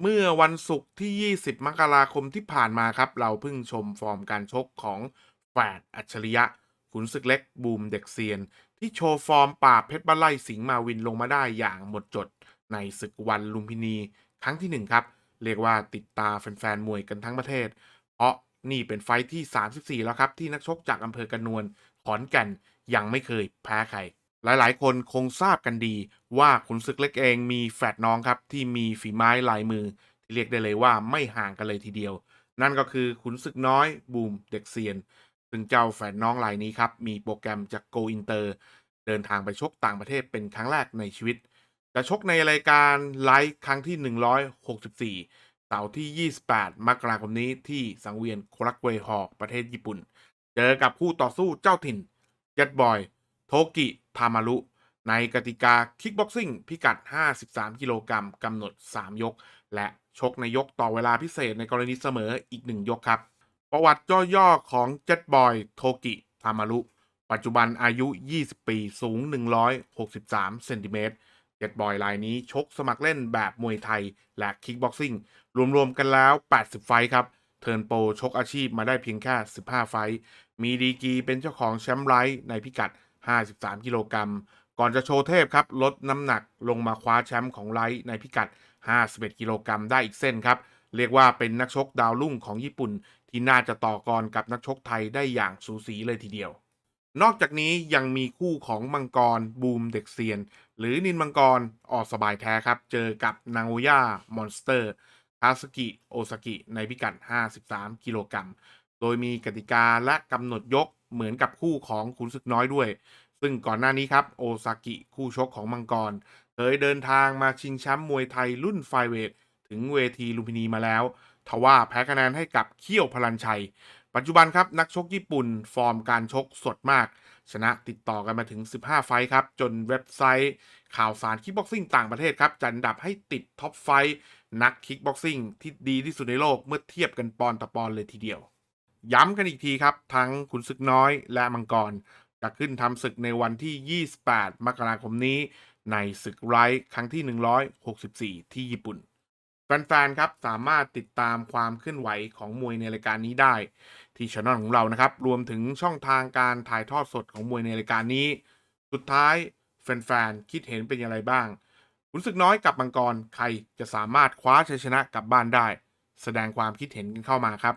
เมื่อวันศุกร์ที่ 20 มกราคมที่ผ่านมาครับ เราเพิ่งชมฟอร์มการชกของแฝดอัจฉริยะ ขุนศึกเล็กบูมเด็กเซียน ที่โชว์ฟอร์มปราบเพชรบ้านไลสิงห์มาวินลงมาได้อย่างหมดจด ในศึกวันลุมพินีครั้งที่ 1 ครับ เรียกว่าติดตาแฟนๆ มวยกันทั้งประเทศ เพราะนี่เป็นไฟท์ที่ 34 แล้วครับ ที่นักชกจากอำเภอกระนวลขอนแก่นยังไม่เคยแพ้ใคร หลายๆ คนคงทราบกันดีว่าขุนศึกเล็กเองมีแฝดน้องครับ ที่มีฝีไม้ลายมือ ที่เรียกได้เลยว่าไม่ห่างกันเลยทีเดียว นั่นก็คือขุนศึกน้อยบูมเด็กเซียน ซึ่งเจ้าแฝดน้องรายนี้ครับ มีโปรแกรมจากโกอินเตอร์ เดินทางไปชกต่างประเทศเป็นครั้งแรกในชีวิต จะชกในรายการไลฟ์ครั้งที่ 164เสาร์ที่ 28 มกราคมนี้ที่สังเวียนโคลักเวฮอร์ประเทศญี่ปุ่น เจอกับคู่ต่อสู้เจ้าถิ่นยัดบอย โทกิทามารุ ในกติกาคิกบ็อกซิ่งพิกัด 53 กิโลกรัมกำหนด 3 ยก และชกในยกต่อเวลาพิเศษในกรณีเสมออีก 1 ยกครับ ประวัติย่อๆของเจ็ดบอยโทกิทามารุ ปัจจุบันอายุ 20 ปีสูง 163 เซนติเมตรเจ็ดบอยรายนี้ชกสมัครเล่นแบบมวยไทยและคิกบ็อกซิ่งรวมๆกันแล้ว 80 ไฟท์ครับ เทิร์นโปรชกอาชีพมาได้เพียงแค่ 15 ไฟท์มีดีกีเป็นเจ้าของแชมป์ไลท์ในพิกัด 53 กิโลกรัม ก่อนจะโชว์เทพครับ ลดน้ำหนักลงมาคว้าแชมป์ของไลท์ในพิกัด 51 กิโลกรัมได้อีกเส้นครับ เรียกว่าเป็นนักชกดาวรุ่งของญี่ปุ่น ที่น่าจะต่อกรกับนักชกไทยได้อย่างสูสีเลยทีเดียว นอกจากนี้ยังมีคู่ของมังกรบูมเด็กเซียน หรือนินมังกรออกสบายแท้ครับ เจอกับนางโอย่ามอนสเตอร์คาสกิโอซากิในพิกัด 53 กิโลกรัม โดยมีกติกาและกำหนดยก เหมือนกับคู่ของขุนศึกน้อยด้วย ซึ่งก่อนหน้านี้ครับโอซากิคู่ชกของมังกร เคยเดินทางมาชิงแชมป์มวยไทยรุ่นไฟเวทถึงเวทีลุมพินีมาแล้ว ทว่าแพ้คะแนนให้กับเขี้ยวพลันชัย ปัจจุบันครับนักชกญี่ปุ่นฟอร์มการชกสดมาก ชนะติดต่อกันมาถึง 15 ไฟครับ จนเว็บไซต์ ข่าวสารคิกบ็อกซิ่งต่างประเทศครับจัดอันดับให้ติดท็อปไฟนักคิกบ็อกซิ่งที่ดีที่สุดในโลกเมื่อเทียบกันปอนต่อปอนเลยทีเดียว ย้ำกันอีกทีครับ ทั้งขุนศึกน้อยและมังกร จะขึ้นทำศึกในวันที่ 28 มกราคมนี้ ในศึกไร้ครั้งที่ 164 ที่ญี่ปุ่น แฟนๆครับสามารถติดตามความเคลื่อนไหวของมวยในรายการนี้ได้ ที่ช่องของเรานะครับ รวมถึงช่องทางการถ่ายทอดสดของมวยในรายการนี้ สุดท้ายแฟนๆคิดเห็นเป็นอย่างไรบ้างขุนศึกน้อยกับมังกรใครจะสามารถคว้าชัยชนะกลับบ้านได้ แสดงความคิดเห็นกันเข้ามาครับ